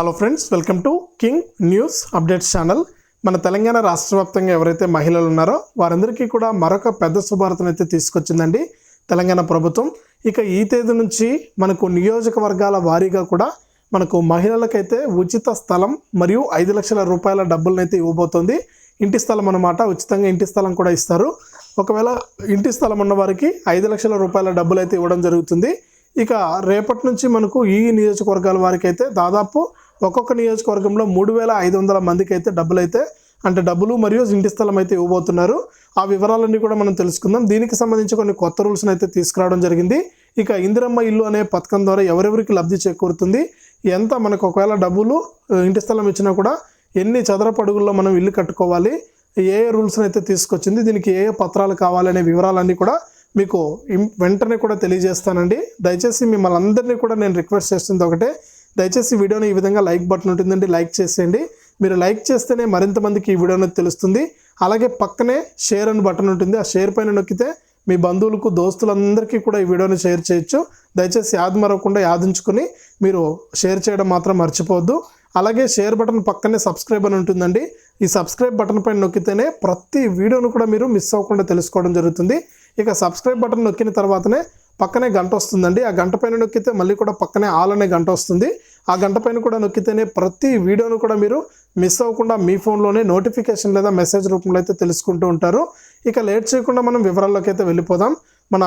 Hello friends welcome to King News updates channel మన తెలంగాణ రాష్ట్ర వ్యాప్తంగా ఎవరైతే మహిళలు ఉన్నారో వారందరికీ కూడా మరొక పెద్ద శుభార్తను అయితే తీసుకొచ్చిందండి తెలంగాణ ప్రభుత్వం. ఇక ఈ తేదీ నుంచి మనకు నియోజకవర్గాల వారీగా కూడా మనకు మహిళలకైతే ఉచిత స్థలం మరియు ఐదు లక్షల రూపాయల డబ్బులను అయితే ఇవ్వబోతోంది. ఇంటి స్థలం అన్నమాట ఉచితంగా ఇంటి స్థలం కూడా ఇస్తారు. ఒకవేళ ఇంటి స్థలం ఉన్న వారికి ఐదు లక్షల రూపాయల డబ్బులు అయితే ఇవ్వడం జరుగుతుంది. ఇక రేపటి నుంచి మనకు ఈ నియోజకవర్గాల వారికి అయితే దాదాపు ఒక్కొక్క నియోజకవర్గంలో మూడు వేల ఐదు వందల మందికి అయితే డబ్బులు అయితే అంటే డబ్బులు మరియు ఇంటి స్థలం అయితే ఇవ్వబోతున్నారు. ఆ వివరాలన్నీ కూడా మనం తెలుసుకుందాం. దీనికి సంబంధించి కొన్ని కొత్త రూల్స్ని అయితే తీసుకురావడం జరిగింది. ఇక ఇందిరమ్మ ఇల్లు అనే పథకం ద్వారా ఎవరెవరికి లబ్ధి చేకూరుతుంది? ఎంత మనకు ఒకవేళ డబ్బులు ఇంటి స్థలం ఇచ్చినా కూడా ఎన్ని చదరపు అడుగుల్లో మనం ఇల్లు కట్టుకోవాలి? ఏ ఏ రూల్స్ని అయితే తీసుకొచ్చింది? దీనికి ఏ ఏ పత్రాలు కావాలనే వివరాలన్నీ కూడా మీకు వెంటనే కూడా తెలియజేస్తానండి. దయచేసి మిమ్మల్ని అందరినీ కూడా నేను రిక్వెస్ట్ చేస్తుంది ఒకటే. దయచేసి వీడియోని ఈ విధంగా లైక్ బటన్ ఉంటుందండి లైక్ చేసేయండి. మీరు లైక్ చేస్తేనే మరింత మందికి ఈ వీడియో అనేది తెలుస్తుంది. అలాగే పక్కనే షేర్ అని బటన్ ఉంటుంది. ఆ షేర్ పైన నొక్కితే మీ బంధువులకు దోస్తులందరికీ కూడా ఈ వీడియోని షేర్ చేయొచ్చు. దయచేసి యాద్ మరవకుండా యాదించుకుని మీరు షేర్ చేయడం మాత్రం మర్చిపోవద్దు. అలాగే షేర్ బటన్ పక్కనే సబ్స్క్రైబ్ అని ఉంటుందండి. ఈ సబ్స్క్రైబ్ బటన్ పైన నొక్కితేనే ప్రతి వీడియోను కూడా మీరు మిస్ అవ్వకుండా తెలుసుకోవడం జరుగుతుంది. ఇక సబ్స్క్రైబ్ బటన్ నొక్కిన తర్వాతనే పక్కనే గంట వస్తుందండి. ఆ గంట పైన నొక్కితే మళ్ళీ కూడా పక్కనే ఆల్ అనే గంట వస్తుంది. ఆ గంట పైన కూడా నొక్కితేనే ప్రతి వీడియోను కూడా మీరు మిస్ అవ్వకుండా మీ ఫోన్లోనే నోటిఫికేషన్ లేదా మెసేజ్ రూపంలో అయితే తెలుసుకుంటూ ఉంటారు. ఇక లేట్ చేయకుండా మనం వివరాల్లోకి అయితే వెళ్ళిపోదాం. మన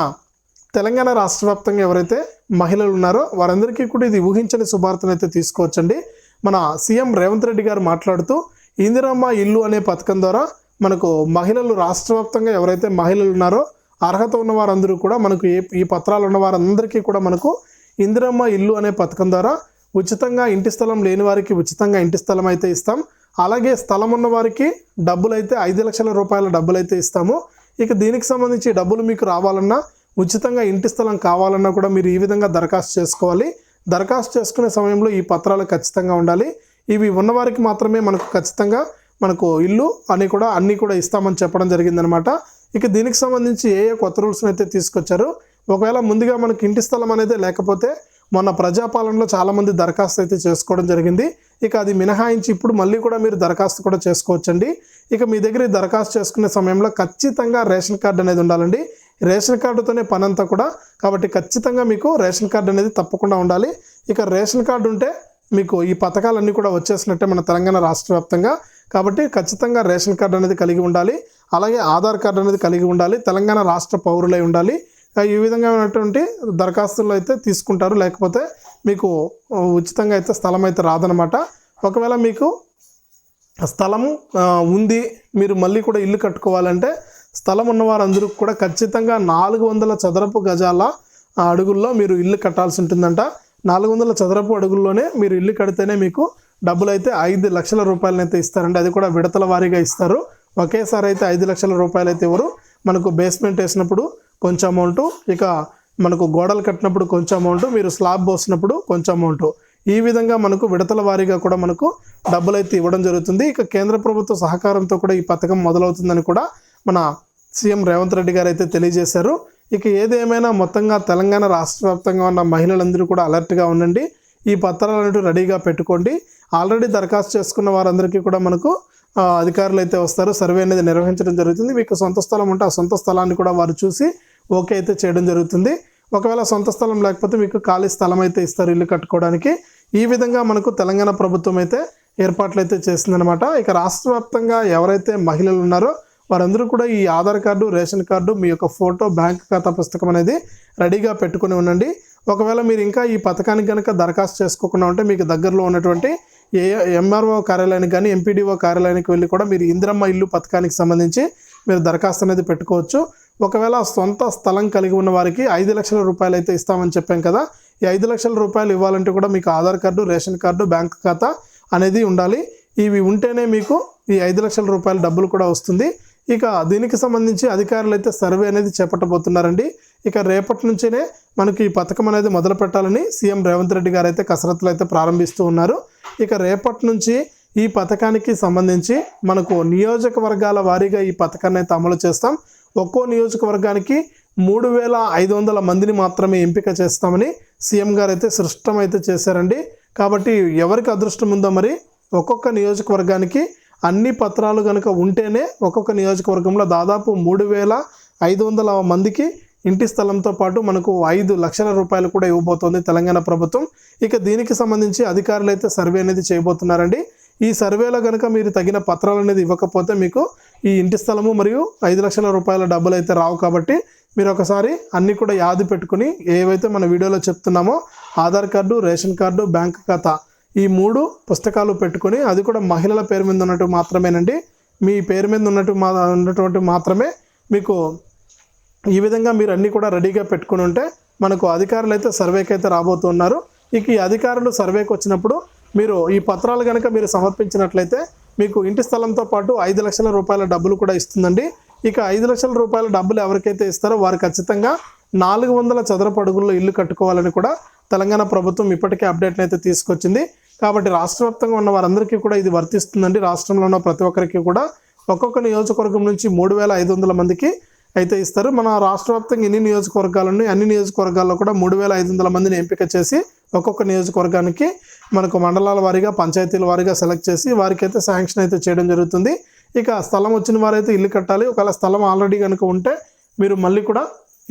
తెలంగాణ రాష్ట్ర వ్యాప్తంగా ఎవరైతే మహిళలు ఉన్నారో వారందరికీ కూడా ఇది ఊహించని శుభార్తను అయితే తీసుకోవచ్చండి. మన సీఎం రేవంత్ రెడ్డి గారు మాట్లాడుతూ ఇందిరమ్మ ఇల్లు అనే పథకం ద్వారా మనకు మహిళలు రాష్ట్ర వ్యాప్తంగా ఎవరైతే మహిళలు ఉన్నారో అర్హత ఉన్న వారందరూ కూడా మనకు ఏ ఈ పత్రాలు ఉన్న వారందరికీ కూడా మనకు ఇందిరమ్మ ఇల్లు అనే పథకం ద్వారా ఉచితంగా ఇంటి స్థలం లేని వారికి ఉచితంగా ఇంటి స్థలం అయితే ఇస్తాం. అలాగే స్థలం ఉన్న వారికి డబ్బులు అయితే ఐదు లక్షల రూపాయల డబ్బులు అయితే ఇస్తాము. ఇక దీనికి సంబంధించి డబ్బులు మీకు రావాలన్నా ఉచితంగా ఇంటి స్థలం కావాలన్నా కూడా మీరు ఈ విధంగా దరఖాస్తు చేసుకోవాలి. దరఖాస్తు చేసుకునే సమయంలో ఈ పత్రాలు ఖచ్చితంగా ఉండాలి. ఇవి ఉన్నవారికి మాత్రమే మనకు ఖచ్చితంగా మనకు ఇల్లు అని కూడా అన్నీ కూడా ఇస్తామని చెప్పడం జరిగిందనమాట. ఇక దీనికి సంబంధించి ఏ ఏ కొత్త రూల్స్ని అయితే తీసుకొచ్చారు ఒకవేళ ముందుగా మనకి ఇంటి స్థలం అనేది లేకపోతే మొన్న ప్రజాపాలనలో చాలామంది దరఖాస్తు అయితే చేసుకోవడం జరిగింది. ఇక అది మినహాయించి ఇప్పుడు మళ్ళీ కూడా మీరు దరఖాస్తు కూడా చేసుకోవచ్చండి. ఇక మీ దగ్గర దరఖాస్తు చేసుకునే సమయంలో ఖచ్చితంగా రేషన్ కార్డు అనేది ఉండాలండి. రేషన్ కార్డుతోనే పని అంతా కూడా కాబట్టి ఖచ్చితంగా మీకు రేషన్ కార్డు అనేది తప్పకుండా ఉండాలి. ఇక రేషన్ కార్డు ఉంటే మీకు ఈ పథకాలన్నీ కూడా వచ్చేసినట్టే మన తెలంగాణ రాష్ట్ర వ్యాప్తంగా. కాబట్టి ఖచ్చితంగా రేషన్ కార్డు అనేది కలిగి ఉండాలి. అలాగే ఆధార్ కార్డు అనేది కలిగి ఉండాలి. తెలంగాణ రాష్ట్ర పౌరులై ఉండాలి. ఈ విధంగా ఉన్నటువంటి దరఖాస్తులు అయితే తీసుకుంటారు. లేకపోతే మీకు ఉచితంగా అయితే స్థలం అయితే రాదనమాట ఒకవేళ మీకు స్థలం ఉంది మీరు మళ్ళీ కూడా ఇల్లు కట్టుకోవాలంటే స్థలం ఉన్నవారందరూ కూడా ఖచ్చితంగా నాలుగు వందల చదరపు గజాల అడుగుల్లో మీరు ఇల్లు కట్టాల్సి ఉంటుందంట. నాలుగు వందల చదరపు అడుగుల్లోనే మీరు ఇల్లు కడితేనే మీకు డబ్బులు అయితే ఐదు లక్షల రూపాయలనైతే ఇస్తారండి. అది కూడా విడతల వారీగా ఇస్తారు. ఒకేసారి అయితే ఐదు లక్షల రూపాయలు అయితే ఇవ్వరు. మనకు బేస్మెంట్ వేసినప్పుడు కొంచెం అమౌంట్ ఇక మనకు గోడలు కట్టినప్పుడు కొంచెం అమౌంట్ మీరు స్లాబ్ పోసినప్పుడు కొంచెం అమౌంట్ ఈ విధంగా మనకు విడతల వారీగా కూడా మనకు డబ్బులు అయితే ఇవ్వడం జరుగుతుంది. ఇక కేంద్ర ప్రభుత్వ సహకారంతో కూడా ఈ పథకం మొదలవుతుందని కూడా మన సీఎం రేవంత్ రెడ్డి గారు అయితే తెలియజేశారు. ఇక ఏదేమైనా మొత్తంగా తెలంగాణ రాష్ట్ర వ్యాప్తంగా ఉన్న మహిళలందరూ కూడా అలర్ట్గా ఉండండి. ఈ పత్రాలన్నిటి రెడీగా పెట్టుకోండి. ఆల్రెడీ దరఖాస్తు చేసుకున్న వారందరికీ కూడా మనకు అధికారులు అయితే వస్తారు. సర్వే అనేది నిర్వహించడం జరుగుతుంది. మీకు సొంత స్థలం ఉంటే ఆ సొంత స్థలాన్ని కూడా వారు చూసి ఓకే అయితే చేయడం జరుగుతుంది. ఒకవేళ సొంత స్థలం లేకపోతే మీకు ఖాళీ స్థలం అయితే ఇస్తారు ఇల్లు కట్టుకోవడానికి. ఈ విధంగా మనకు తెలంగాణ ప్రభుత్వం అయితే ఏర్పాట్లు అయితే చేసిందనమాట ఇక రాష్ట్ర వ్యాప్తంగా ఎవరైతే మహిళలు ఉన్నారో వారందరూ కూడా ఈ ఆధార్ కార్డు రేషన్ కార్డు మీ యొక్క ఫోటో బ్యాంక్ ఖాతా పుస్తకం అనేది రెడీగా పెట్టుకుని ఉండండి. ఒకవేళ మీరు ఇంకా ఈ పథకానికి కనుక దరఖాస్తు చేసుకోకుండా ఉంటే మీకు దగ్గరలో ఉన్నటువంటి ఏ ఎంఆర్ఓ కార్యాలయానికి కానీ ఎంపీడీఓ కార్యాలయానికి వెళ్ళి కూడా మీరు ఇందిరమ్మ ఇల్లు పథకానికి సంబంధించి మీరు దరఖాస్తు అనేది పెట్టుకోవచ్చు. ఒకవేళ సొంత స్థలం కలిగి ఉన్న వారికి ఐదు లక్షల రూపాయలు అయితే ఇస్తామని చెప్పాం కదా. ఈ ఐదు లక్షల రూపాయలు ఇవ్వాలంటే కూడా మీకు Aadhaar card ration card bank ఖాతా అనేది ఉండాలి. ఇవి ఉంటేనే మీకు ఈ ఐదు లక్షల రూపాయల డబ్బులు కూడా వస్తుంది. ఇక దీనికి సంబంధించి అధికారులు అయితే సర్వే అనేది చేపట్టబోతున్నారండి. ఇక రేపటి నుంచినే మనకి ఈ పథకం అనేది మొదలు పెట్టాలని సీఎం రేవంత్ రెడ్డి గారు అయితే కసరత్తులు అయితే ప్రారంభిస్తూ ఉన్నారు. ఇక రేపటి నుంచి ఈ పథకానికి సంబంధించి మనకు నియోజకవర్గాల వారీగా ఈ పథకాన్ని అయితే అమలు చేస్తాం. ఒక్కో నియోజకవర్గానికి మూడు వేల ఐదు వందల మందిని మాత్రమే ఎంపిక చేస్తామని సీఎం గారు అయితే సృష్టం అయితే చేశారండి. కాబట్టి ఎవరికి అదృష్టం ఉందో మరి ఒక్కొక్క నియోజకవర్గానికి అన్ని పత్రాలు కనుక ఉంటేనే ఒక్కొక్క నియోజకవర్గంలో దాదాపు మూడు వేల ఐదు వందల మందికి ఇంటి స్థలంతో పాటు మనకు ఐదు లక్షల రూపాయలు కూడా ఇవ్వబోతోంది తెలంగాణ ప్రభుత్వం. ఇక దీనికి సంబంధించి అధికారులు అయితే సర్వే అనేది చేయబోతున్నారండి. ఈ సర్వేలో కనుక మీరు తగిన పత్రాలు అనేది ఇవ్వకపోతే మీకు ఈ ఇంటి స్థలము మరియు ఐదు లక్షల రూపాయల డబ్బులు అయితే రావు కాబట్టి మీరు ఒకసారి అన్నీ కూడా యాది పెట్టుకుని ఏవైతే మన వీడియోలో చెప్తున్నామో Aadhaar card ration card bank ఖాతా ఈ మూడు పుస్తకాలు పెట్టుకొని అది కూడా మహిళల పేరు మీద ఉన్నట్టు మాత్రమేనండి. మీ పేరు మీద ఉన్నట్టు మా ఉన్నటువంటి మాత్రమే మీకు ఈ విధంగా మీరు అన్నీ కూడా రెడీగా పెట్టుకుని ఉంటే మనకు అధికారులు అయితే సర్వేకి అయితే రాబోతున్నారు. ఇక ఈ అధికారులు సర్వేకి వచ్చినప్పుడు మీరు ఈ పత్రాలు కనుక మీరు సమర్పించినట్లయితే మీకు ఇంటి స్థలంతో పాటు ఐదు లక్షల రూపాయల డబ్బులు కూడా ఇస్తుందండి. ఇక ఐదు లక్షల రూపాయల డబ్బులు ఎవరికైతే ఇస్తారో వారు ఖచ్చితంగా నాలుగు వందల చదరపు అడుగుల్లో ఇల్లు కట్టుకోవాలని కూడా తెలంగాణ ప్రభుత్వం ఇప్పటికే అప్డేట్ని అయితే తీసుకొచ్చింది. కాబట్టి రాష్ట్ర వ్యాప్తంగా ఉన్న వారందరికీ కూడా ఇది వర్తిస్తుందండి. రాష్ట్రంలో ఉన్న ప్రతి ఒక్కరికి కూడా ఒక్కొక్క నియోజకవర్గం నుంచి మూడు వేల ఐదు వందల మందికి అయితే ఇస్తారు. మన రాష్ట్ర వ్యాప్తంగా ఎన్ని నియోజకవర్గాలు అన్ని నియోజకవర్గాల్లో కూడా మూడు వేల ఐదు వందల మందిని ఎంపిక చేసి ఒక్కొక్క నియోజకవర్గానికి మనకు మండలాల వారీగా పంచాయతీల వారీగా సెలెక్ట్ చేసి వారికి అయితే శాంక్షన్ అయితే చేయడం జరుగుతుంది. ఇక స్థలం వచ్చిన వారైతే ఇల్లు కట్టాలి. ఒకవేళ స్థలం ఆల్రెడీ కనుక ఉంటే మీరు మళ్ళీ కూడా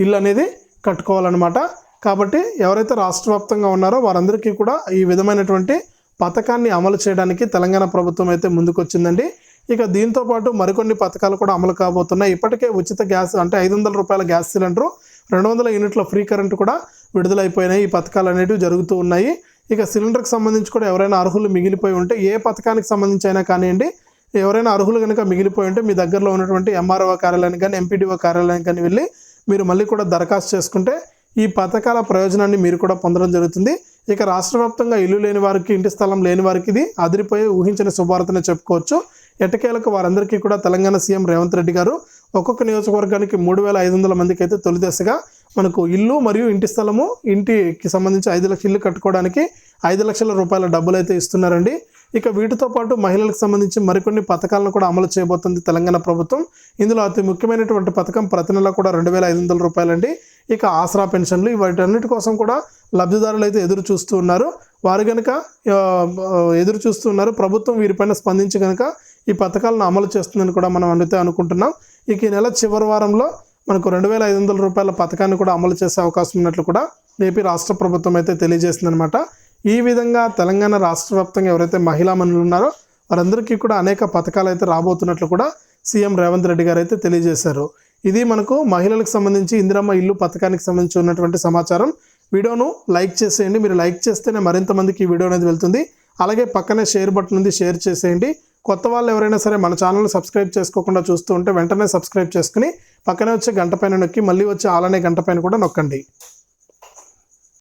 ఇల్లు అనేది కట్టుకోవాలన్నమాట. కాబట్టి ఎవరైతే రాష్ట్ర వ్యాప్తంగా ఉన్నారో వారందరికీ కూడా ఈ విధమైనటువంటి పథకాన్ని అమలు చేయడానికి తెలంగాణ ప్రభుత్వం అయితే ముందుకొచ్చిందండి. ఇక దీంతో పాటు మరికొన్ని పథకాలు కూడా అమలు కాబోతున్నాయి. ఇప్పటికే ఉచిత గ్యాస్ అంటే ఐదు వందల రూపాయల గ్యాస్ సిలిండరు రెండు వందల యూనిట్ల ఫ్రీ కరెంట్ కూడా విడుదలైపోయినాయి. ఈ పథకాలు అనేటివి జరుగుతూ ఉన్నాయి. ఇక సిలిండర్కి సంబంధించి కూడా ఎవరైనా అర్హులు మిగిలిపోయి ఉంటే ఏ పథకానికి సంబంధించి అయినా కానివ్వండి ఎవరైనా అర్హులు కనుక మిగిలిపోయి ఉంటే మీ దగ్గరలో ఉన్నటువంటి ఎంఆర్ఓ కార్యాలయానికి కానీ ఎంపీడీఓ కార్యాలయానికి కానీ వెళ్ళి మీరు మళ్ళీ కూడా దరఖాస్తు చేసుకుంటే ఈ పథకాల ప్రయోజనాన్ని మీరు కూడా పొందడం జరుగుతుంది. ఇక రాష్ట్ర వ్యాప్తంగా ఇల్లు లేని వారికి ఇంటి స్థలం లేని వారికి ఇది అదిరిపోయి ఊహించిన శుభార్తనే చెప్పుకోవచ్చు. ఎటకేలకు వారందరికీ కూడా తెలంగాణ సీఎం రేవంత్ రెడ్డి గారు ఒక్కొక్క నియోజకవర్గానికి మూడు వేల ఐదు వందల మందికి అయితే తొలి దశగా మనకు ఇల్లు మరియు ఇంటి స్థలము ఇంటికి సంబంధించి ఐదు లక్షల ఇల్లు కట్టుకోవడానికి ఐదు లక్షల రూపాయల డబ్బులు అయితే ఇస్తున్నారండి. ఇక వీటితో పాటు మహిళలకు సంబంధించి మరికొన్ని పథకాలను కూడా అమలు చేయబోతుంది తెలంగాణ ప్రభుత్వం. ఇందులో అతి ముఖ్యమైనటువంటి పథకం ప్రతి నెల కూడా రెండు వేల ఐదు వందల రూపాయలండి. ఇక ఆసరా పెన్షన్లు వాటన్నిటి కోసం కూడా లబ్ధిదారులు అయితే ఎదురు చూస్తూ ఉన్నారు. వారు కనుక ఎదురు చూస్తూ ఉన్నారు. ప్రభుత్వం వీరిపైన స్పందించి కనుక ఈ పథకాలను అమలు చేస్తుందని కూడా మనం అయితే అనుకుంటున్నాం. ఇక ఈ నెల చివరి వారంలో మనకు రెండు వేల ఐదు వందల రూపాయల పథకాన్ని కూడా అమలు చేసే అవకాశం ఉన్నట్లు కూడా ఏపీ రాష్ట్ర ప్రభుత్వం అయితే తెలియజేసిందనమాట ఈ విధంగా తెలంగాణ రాష్ట్ర వ్యాప్తంగా ఎవరైతే మహిళా మనులు ఉన్నారో వారందరికీ కూడా అనేక పథకాలు అయితే రాబోతున్నట్లు కూడా సీఎం రేవంత్ రెడ్డి గారు అయితే తెలియజేశారు. ఇది మనకు మహిళలకు సంబంధించి ఇందిరమ్మ ఇల్లు పథకానికి సంబంధించి ఉన్నటువంటి సమాచారం. వీడియోను లైక్ చేసేయండి. మీరు లైక్ చేస్తేనే మరింత మందికి ఈ వీడియో అనేది వెళ్తుంది. అలాగే పక్కనే షేర్ బటన్ ఉంది షేర్ చేసేయండి. కొత్త వాళ్ళు ఎవరైనా సరే మన ఛానల్ సబ్స్క్రైబ్ చేసుకోకుండా చూస్తూ ఉంటే వెంటనే సబ్స్క్రైబ్ చేసుకుని పక్కనే వచ్చే గంట పైన నొక్కి మళ్ళీ వచ్చే ఆలనే గంట పైన కూడా నొక్కండి.